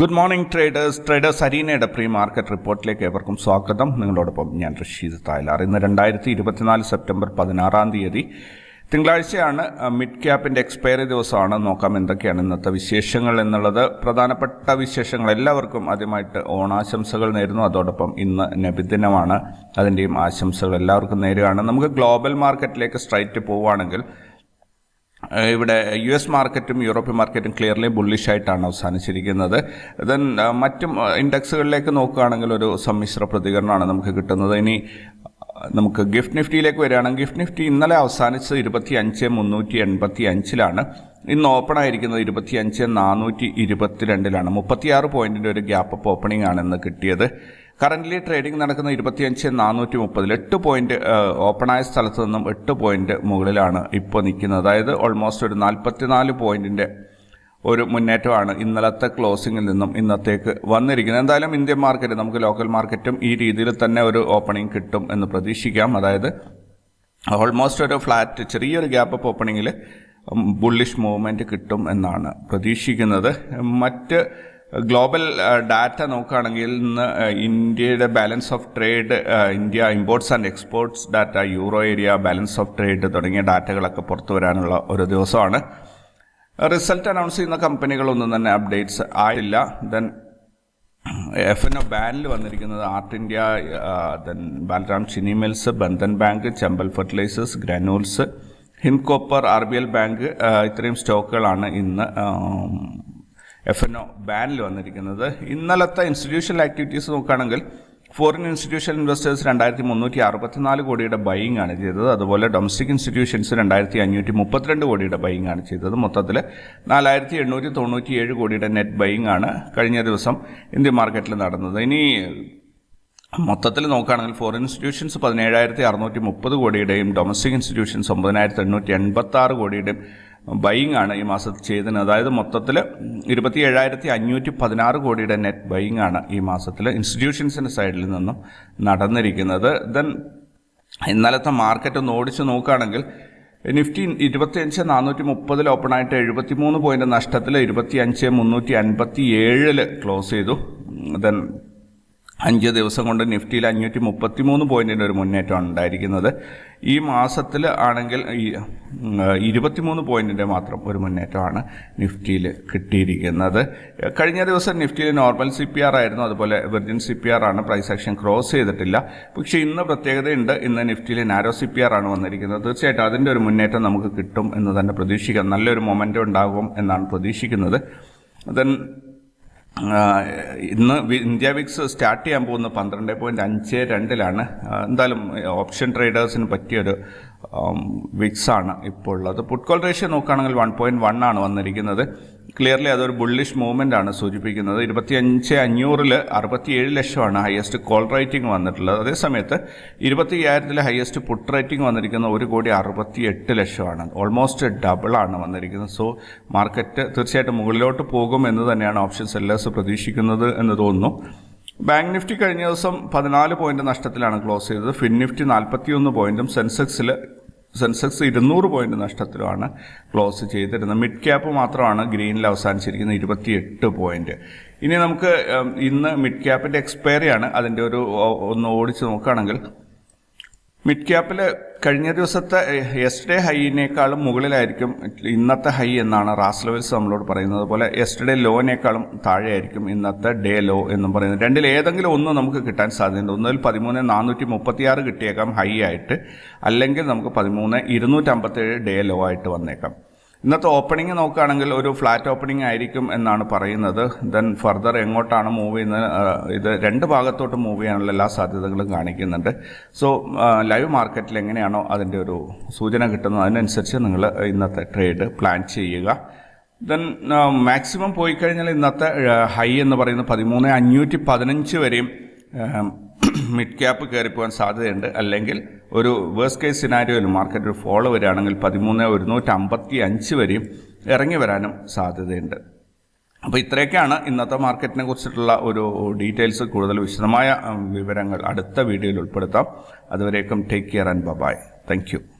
Good morning traders traders അരീനയുടെ pre market റിപ്പോർട്ടിലേക്ക് ഏവർക്കും സ്വാഗതം. നിങ്ങളോടൊപ്പം ഞാൻ റഷീദ് തായ്ലാർ. ഇന്ന് രണ്ടായിരത്തി ഇരുപത്തിനാല് സെപ്റ്റംബർ പതിനാറാം തീയതി തിങ്കളാഴ്ചയാണ് മിഡ് ക്യാപ്പിന്റെ എക്സ്പയറി ദിവസമാണ്. നോക്കാം എന്തൊക്കെയാണ് ഇന്നത്തെ വിശേഷങ്ങൾ എന്നുള്ളത്. പ്രധാനപ്പെട്ട വിശേഷങ്ങൾ എല്ലാവർക്കും ആദ്യമായിട്ട് ഓണാശംസകൾ നേരുന്നു. അതോടൊപ്പം ഇന്ന് നബിദിനമാണ്. അതിന്റെയും ആശംസകൾ എല്ലാവർക്കും നേരുകയാണ്. നമുക്ക് ഗ്ലോബൽ മാർക്കറ്റിലേക്ക് സ്ട്രൈറ്റ് പോവുകയാണെങ്കിൽ ഇവിടെ യു എസ് മാർക്കറ്റും യൂറോപ്യൻ മാർക്കറ്റും ക്ലിയർലി ബുള്ളിഷ് ആയിട്ടാണ് അവസാനിച്ചിരിക്കുന്നത്. ദെൻ മറ്റും ഇൻഡെക്സുകളിലേക്ക് നോക്കുകയാണെങ്കിൽ ഒരു സമ്മിശ്ര പ്രതികരണമാണ് നമുക്ക് കിട്ടുന്നത്. ഇനി നമുക്ക് ഗിഫ്റ്റ് നിഫ്റ്റിയിലേക്ക് വരികയാണെങ്കിൽ ഗിഫ്റ്റ് നിഫ്റ്റി ഇന്നലെ അവസാനിച്ചത് ഇരുപത്തി അഞ്ച് മുന്നൂറ്റി എൺപത്തി അഞ്ചിലാണ് ഇന്ന് ഓപ്പൺ ആയിരിക്കുന്നത് ഇരുപത്തി അഞ്ച് നാനൂറ്റി ഇരുപത്തിരണ്ടിലാണ് മുപ്പത്തിയാറ് പോയിന്റിന്റെ ഒരു ഗ്യാപ്പ് അപ്പ് ഓപ്പണിംഗ് ആണ് ഇന്ന് കിട്ടിയത്. കറന്റ്ലി ട്രേഡിംഗ് നടക്കുന്ന ഇരുപത്തിയഞ്ച് നാനൂറ്റി മുപ്പതിൽ എട്ട് പോയിന്റ് ഓപ്പണായ സ്ഥലത്ത് നിന്നും എട്ട് പോയിന്റ് മുകളിലാണ് ഇപ്പോൾ നിൽക്കുന്നത്. അതായത് ഓൾമോസ്റ്റ് ഒരു നാൽപ്പത്തിനാല് പോയിന്റിന്റെ ഒരു മുന്നേറ്റമാണ് ഇന്നലത്തെ ക്ലോസിംഗിൽ നിന്നും ഇന്നത്തേക്ക് വന്നിരിക്കുന്നത്. എന്തായാലും ഇന്ത്യൻ മാർക്കറ്റ് നമുക്ക് ലോക്കൽ മാർക്കറ്റും ഈ രീതിയിൽ തന്നെ ഒരു ഓപ്പണിംഗ് കിട്ടും എന്ന് പ്രതീക്ഷിക്കാം. അതായത് ഓൾമോസ്റ്റ് ഒരു ഫ്ലാറ്റ് ചെറിയൊരു ഗ്യാപ്പ് ഓപ്പണിങ്ങിൽ ബുള്ളിഷ് മൂവ്മെന്റ് കിട്ടും എന്നാണ് പ്രതീക്ഷിക്കുന്നത്. മറ്റ് ഗ്ലോബൽ ഡാറ്റ നോക്കുകയാണെങ്കിൽ ഇന്ന് ഇന്ത്യയുടെ balance of trade India imports and exports data euro area balance of trade തുടങ്ങിയ ഡാറ്റകളൊക്കെ പുറത്തു വരാനുള്ള ഒരു ദിവസമാണ്. റിസൾട്ട് അനൗൺസ് ചെയ്യുന്ന കമ്പനികളൊന്നും തന്നെ അപ്ഡേറ്റ്സ് ആയില്ല ദെൻ എഫ് എൻ ഒ ബാനിൽ വന്നിരിക്കുന്നത് art India then Balram Chini mills Bandhan bank Chambal fertilisers Granules Hindcopper R B L bank ഇത്രയും സ്റ്റോക്കുകളാണ് ഇന്ന് എഫ് എൻ ഒ ബാനിൽ വന്നിരിക്കുന്നത്. ഇന്നലത്തെ ഇൻസ്റ്റിറ്റ്യൂഷണൽ ആക്ടിവിറ്റീസ് നോക്കുകയാണെങ്കിൽ ഫോറിൻ ഇൻസ്റ്റിറ്റ്യൂഷണൽ ഇൻവെസ്റ്റേഴ്സ് രണ്ടായിരത്തി മുന്നൂറ്റി അറുപത്തിനാല് കോടിയുടെ ബൈയിങ് ആണ് ചെയ്തത്. അതുപോലെ ഡൊമസ്റ്റിക് ഇൻസ്റ്റിറ്റ്യൂഷൻസ് രണ്ടായിരത്തി അഞ്ഞൂറ്റി മുപ്പത്തിരണ്ട് കോടിയുടെ ബൈയിങ് ആണ് ചെയ്തത്. മൊത്തത്തിൽ നാലായിരത്തി എണ്ണൂറ്റി തൊണ്ണൂറ്റി ഏഴ് കോടിയുടെ നെറ്റ് ബൈയിങ് ആണ് കഴിഞ്ഞ ദിവസം ഇന്ത്യൻ മാർക്കറ്റിൽ നടന്നത്. ഇനി മൊത്തത്തിൽ നോക്കുകയാണെങ്കിൽ ഫോറിൻ ഇൻസ്റ്റിറ്റ്യൂഷൻസ് പതിനേഴായിരത്തി അറുന്നൂറ്റി മുപ്പത് കോടിയുടെയും ഡൊമസ്റ്റിക് ഇൻസ്റ്റിറ്റ്യൂഷൻസ് ഒമ്പതിനായിരത്തി എണ്ണൂറ്റി എൺപത്തി ആറ് കോടിയുടെയും ബൈയിങ് ആണ് ഈ മാസത്തിൽ ചെയ്തത്. അതായത് മൊത്തത്തിൽ ഇരുപത്തി ഏഴായിരത്തി അഞ്ഞൂറ്റി പതിനാറ് കോടിയുടെ നെറ്റ് ബൈയിങ് ആണ് ഈ മാസത്തിൽ ഇൻസ്റ്റിറ്റ്യൂഷൻസിന്റെ സൈഡിൽ നിന്നും നടന്നിരിക്കുന്നത്. ദെൻ ഇന്നലത്തെ മാർക്കറ്റ് ഒന്ന് ഓടിച്ച് നോക്കുകയാണെങ്കിൽ നിഫ്റ്റി ഇരുപത്തിയഞ്ച് നാനൂറ്റി മുപ്പതിൽ ഓപ്പണായിട്ട് എഴുപത്തി മൂന്ന് പോയിന്റ് നഷ്ടത്തിൽ ഇരുപത്തിയഞ്ച് മുന്നൂറ്റി അൻപത്തി ഏഴിൽ ക്ലോസ് ചെയ്തു. ദെൻ അഞ്ച് ദിവസം കൊണ്ട് നിഫ്റ്റിയിൽ അഞ്ഞൂറ്റി മുപ്പത്തി മൂന്ന് പോയിന്റിന്റെ ഒരു മുന്നേറ്റമാണ് ഉണ്ടായിരിക്കുന്നത്. ഈ മാസത്തിൽ ആണെങ്കിൽ ഇരുപത്തിമൂന്ന് പോയിന്റിന്റെ മാത്രം ഒരു മുന്നേറ്റമാണ് നിഫ്റ്റിയിൽ കിട്ടിയിരിക്കുന്നത്. കഴിഞ്ഞ ദിവസം നിഫ്റ്റിയിൽ നോർമൽ സി പി ആർ ആയിരുന്നു അതുപോലെ വെർജിൻ സി പി ആർ ആണ് പ്രൈസ് ആക്ഷൻ ക്രോസ് ചെയ്തിട്ടില്ല. പക്ഷേ ഇന്ന് പ്രത്യേകതയുണ്ട് ഇന്ന് നിഫ്റ്റിയിൽ നാരോ സി പി ആർ ആണ് വന്നിരിക്കുന്നത്. തീർച്ചയായിട്ടും അതിന്റെ ഒരു മുന്നേറ്റം നമുക്ക് കിട്ടും എന്ന് തന്നെ പ്രതീക്ഷിക്കാം. നല്ലൊരു മൊമെന്റ് ഉണ്ടാകും എന്നാണ് പ്രതീക്ഷിക്കുന്നത്. ദെൻ ഇന്ന് ഇന്ത്യ വിക്സ് സ്റ്റാർട്ട് ചെയ്യാൻ പോകുന്ന പന്ത്രണ്ട് പോയിന്റ് അഞ്ച് രണ്ടിലാണ്. എന്തായാലും ഓപ്ഷൻ ട്രേഡേഴ്സിന് പറ്റിയൊരു വിക്സ് ആണ് ഇപ്പോൾ ഉള്ളത് പുട്ട് കോൾ റേഷ്യോ നോക്കുകയാണെങ്കിൽ വൺ പോയിന്റ് വൺ ആണ് വന്നിരിക്കുന്നത്. ക്ലിയർലി അതൊരു ബുള്ളിഷ് മൂവ്മെന്റ് ആണ് സൂചിപ്പിക്കുന്നത്. ഇരുപത്തിയഞ്ച് അഞ്ഞൂറിൽ അറുപത്തിയേഴ് ലക്ഷമാണ് ഹയസ്റ്റ് കോൾ റേറ്റിംഗ് വന്നിട്ടുള്ളത്. അതേസമയത്ത് ഇരുപത്തി അയ്യായിരത്തിൽ ഹയസ്റ്റ് പുട്ട് റേറ്റിംഗ് വന്നിരിക്കുന്ന ഒരു കോടി അറുപത്തി എട്ട് ലക്ഷമാണ്. ഓൾമോസ്റ്റ് ഡബിളാണ് വന്നിരിക്കുന്നത്. സോ മാർക്കറ്റ് തീർച്ചയായിട്ടും മുകളിലോട്ട് പോകും എന്ന് തന്നെയാണ് ഓപ്ഷൻ സെല്ലേഴ്സ് പ്രതീക്ഷിക്കുന്നത് എന്ന് തോന്നുന്നു. ബാങ്ക് നിഫ്റ്റി കഴിഞ്ഞ ദിവസം പതിനാല് പോയിന്റ് നഷ്ടത്തിലാണ് ക്ലോസ് ചെയ്തത്. ഫിൻ നിഫ്റ്റി നാൽപ്പത്തിയൊന്ന് പോയിന്റും സെൻസെക്സിൽ സെൻസെക്സ് ഇരുന്നൂറ് പോയിന്റ് നഷ്ടത്തിലുമാണ് ക്ലോസ് ചെയ്തിരുന്നത്. മിഡ് ക്യാപ്പ് മാത്രമാണ് ഗ്രീനിൽ അവസാനിച്ചിരിക്കുന്നത് ഇരുപത്തിയെട്ട് പോയിന്റ് ഇനി നമുക്ക് ഇന്ന് മിഡ് ക്യാപ്പിന്റെ എക്സ്പയറി ആണ് അതിന്റെ ഒരു ഒന്ന് ഓടിച്ച് നോക്കുകയാണെങ്കിൽ മിഡ് ക്യാപ്പിൽ കഴിഞ്ഞ ദിവസത്തെ യെസ്റ്റർഡേ ഹൈനേക്കാളും മുകളിലായിരിക്കും ഇന്നത്തെ ഹൈ എന്നാണ് റാസ് ലെവൽസ് നമ്മളോട് പറയുന്നത്. പോലെ യെസ്റ്റർഡേ ലോനേക്കാളും താഴെയായിരിക്കും ഇന്നത്തെ ഡേ ലോ എന്നും പറയുന്നത്. രണ്ടിൽ ഏതെങ്കിലും ഒന്ന് നമുക്ക് കിട്ടാൻ സാധ്യതയുണ്ട്. ഒന്നിൽ പതിമൂന്ന് നാനൂറ്റി മുപ്പത്തിയാറ് കിട്ടിയേക്കാം ഹൈ ആയിട്ട്. അല്ലെങ്കിൽ നമുക്ക് പതിമൂന്ന് ഇരുന്നൂറ്റമ്പത്തേഴ് ഡേ ലോ ആയിട്ട് വന്നേക്കാം. ഇന്നത്തെ ഓപ്പണിംഗ് നോക്കുകയാണെങ്കിൽ ഒരു ഫ്ലാറ്റ് ഓപ്പണിംഗ് ആയിരിക്കും എന്നാണ് പറയുന്നത്. ദെൻ ഫർദർ എങ്ങോട്ടാണ് മൂവ് ചെയ്യുന്നത്? ഇത് രണ്ട് ഭാഗത്തോട്ട് മൂവ് ചെയ്യാനുള്ള എല്ലാ സാധ്യതകളും കാണിക്കുന്നുണ്ട്. സോ ലൈവ് മാർക്കറ്റിൽ എങ്ങനെയാണോ അതിന്റെ ഒരു സൂചന കിട്ടുന്നത് അതിനനുസരിച്ച് നിങ്ങൾ ഇന്നത്തെ ട്രേഡ് പ്ലാൻ ചെയ്യുക. ദെൻ മാക്സിമം പോയി കഴിഞ്ഞാൽ ഇന്നത്തെ ഹൈ എന്ന് പറയുന്നത് പതിമൂന്ന് അഞ്ഞൂറ്റി പതിനഞ്ച് വരെയും മിഡ് ക്യാപ്പ് കയറിപ്പോകാൻ സാധ്യതയുണ്ട്. അല്ലെങ്കിൽ ഒരു വേഴ്സ് കേസ് സിനാരിയോയിൽ മാർക്കറ്റ് ഫോളോ വരികയാണെങ്കിൽ പതിമൂന്ന് ഒരുന്നൂറ്റി അമ്പത്തി അഞ്ച് വരെയും ഇറങ്ങി വരാനും സാധ്യതയുണ്ട്. അപ്പോൾ ഇത്രയൊക്കെയാണ് ഇന്നത്തെ മാർക്കറ്റിനെ കുറിച്ചിട്ടുള്ള ഒരു ഡീറ്റെയിൽസ് കൂടുതൽ വിശദമായ വിവരങ്ങൾ അടുത്ത വീഡിയോയിൽ ഉൾപ്പെടുത്താം. അതുവരേക്കും take care and bye bye thank